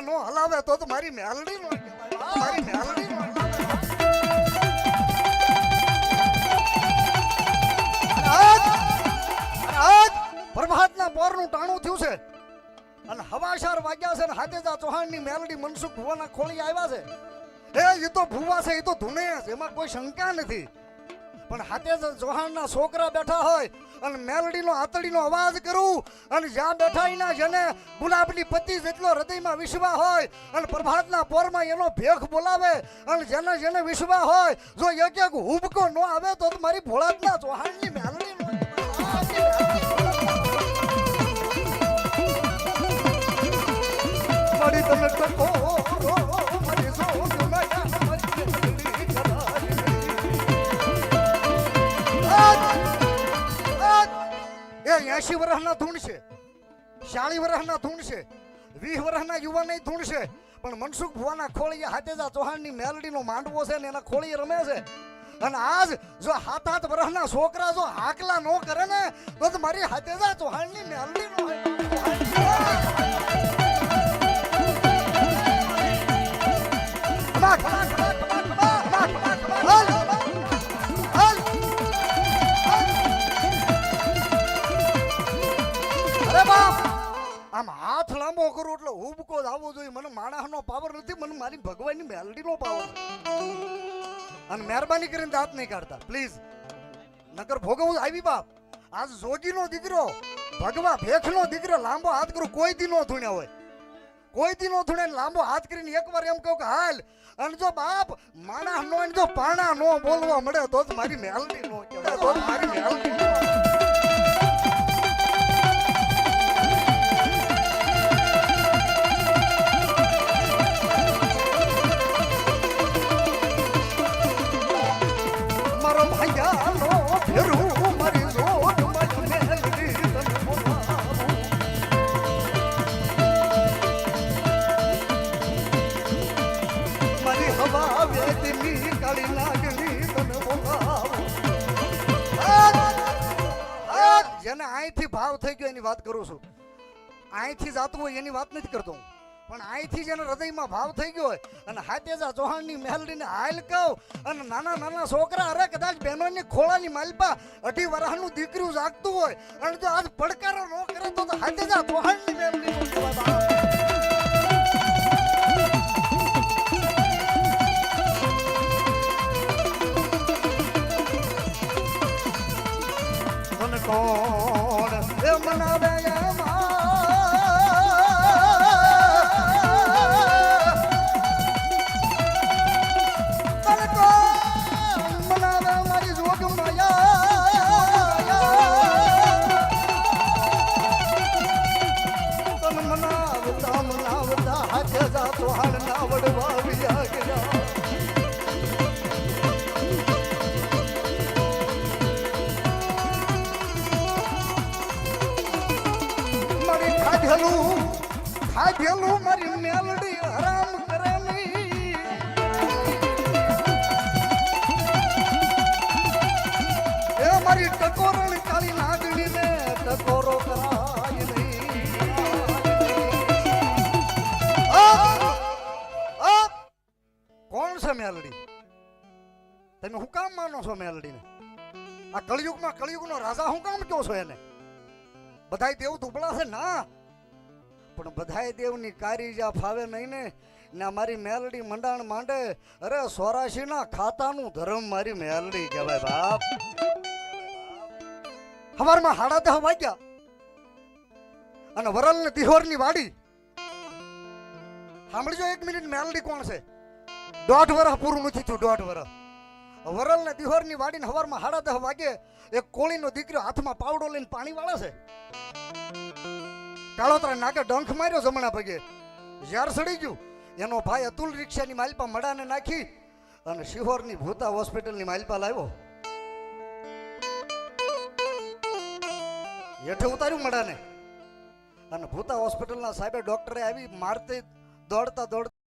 નો હલાવે તો મારી મેલડી નો મારી મેલડી નો પ્રભાતના પોરનું ટાણું થયું છે. અને હવાશાર વાગ્યા છે ને હાતેજા ચૌહાણની મેલડી મનસુખ ભુવાના ખોળી આવ્યા છે. એ એ તો ભુવા છે એ તો ધૂણે છે એમાં કોઈ શંકા નથી. પણ હાથે જોહાનના છોકરા બેઠા હોય અને મેલડીનો આતડીનો અવાજ કરું અને જ્યાં બેઠા એના જેને ગુલાબની પતિ જેટલો હૃદયમાં વિશ્વા હોય અને પ્રભાતના પોરમાં એનો ભેખ બોલાવે અને જેને જેને વિશ્વા હોય, જો એક એક હુબકો ન આવે તો મારી ભોળાતના ચૌહાણની મેલડી તને ટકો એસી વર્ષના ધૂણ છે ચાળી વર્ષના ધૂણ છે, વીસ વર્ષના યુવાને ધૂણ છે, પણ મનસુખ ભુવાના ખોળીએ હાથેજા ચૌહાણની મેલડીનો માંડવો છે ને એના ખોળીએ રમે છે. અને આજ જો હાથ હાથ વર્ષના છોકરા જો હાકલા નો કરે ને, તો મારી હાથેજા ચૌહાણની મેલડી હુબકો જ આવવો જોઈએ મને માણસનો પાવર નથી, મને મારી ભગવાનની મેલડીનો પાવર અને મહેરબાની કરીને દાંત નહીં કાઢતા પ્લીઝ નકર ભોગવું આવી બાપ. આજ જોગીનો દીકરો, ભગવા ભેખનો દીકરો લાંબો હાથ કરું, કોઈ દી નો ધૂણ્યા હોય. કોઈ દી નો ધૂણે લાંબો હાથ કરીને એકવાર એમ કહું કે, હાલ. અને જો બાપ માણસ નો જો પાણા નો બોલવા મળે તો જ મારી મેલડી નો તો મારી મેલડી જેને અહીંથી ભાવ થઈ ગયો એની વાત કરું છું અહીંથી જાતું હોય એની વાત નથી કરતો હું. પણ અહીંથી જેને હૃદયમાં ભાવ થઈ ગયો હોય. અને હાથેજા ચૌહાણની મહેલડીને હાલ કહું, અને નાના નાના છોકરા અરે કદાચ બહેનોની ખોળાની માલપા અઢી વરહનું દીકરું જાગતું હોય, અને જો આજ પડકારો ન કરે તો હાતેજા ચૌહાણની મહેલડી કોણ એ મનાવે? ખાધેલું ખાધેલું મારી મેલડી હરામ છે મેલડી તમે હું કામ માનો છો મેલડીને આ કળિયુગમાં કળિયુગનો રાજા હું કામ કહો છો એને? બધાય દેવ દુબળા છે ના? પણ બધાય દેવની કારી જ્યાં ફાવે નહીં ને? ને મારી મેલડી મંડાણ માંડે, અરે સોરાશીના ખાતાનું ધર્મ મારી મેલડી કહેવાય બાપ. હવારમાં હાડા દહ વાગ્યા. અને વરલ ને દિહોરની વાડી. સાંભળજો એક મિનિટ મેલડી કોણ છે? દોઢ વર્ષ પૂરું નથી થયું, દોઢ વર્ષ વરલ ને દિહોરની વાડીને હવારમાં હાડા દહ વાગે એક કોળીનો દીકરો હાથમાં પાવડો લઈને પાણી વાળે છે. કાળોતરા નાકે ડંખ માર્યો જમણા પગે. ઝાર સડી ગયું. એનો ભાઈ અતુલ રિક્ષાની માલપા મડાને નાખી અને શિહોરની ભૂતા હોસ્પિટલની માલપા લાવ્યો. હેઠે ઉતાર્યું મડાને. અને ભૂતા હોસ્પિટલના સાહેબે ડોક્ટરે આવી મારતી દોડતા દોડતા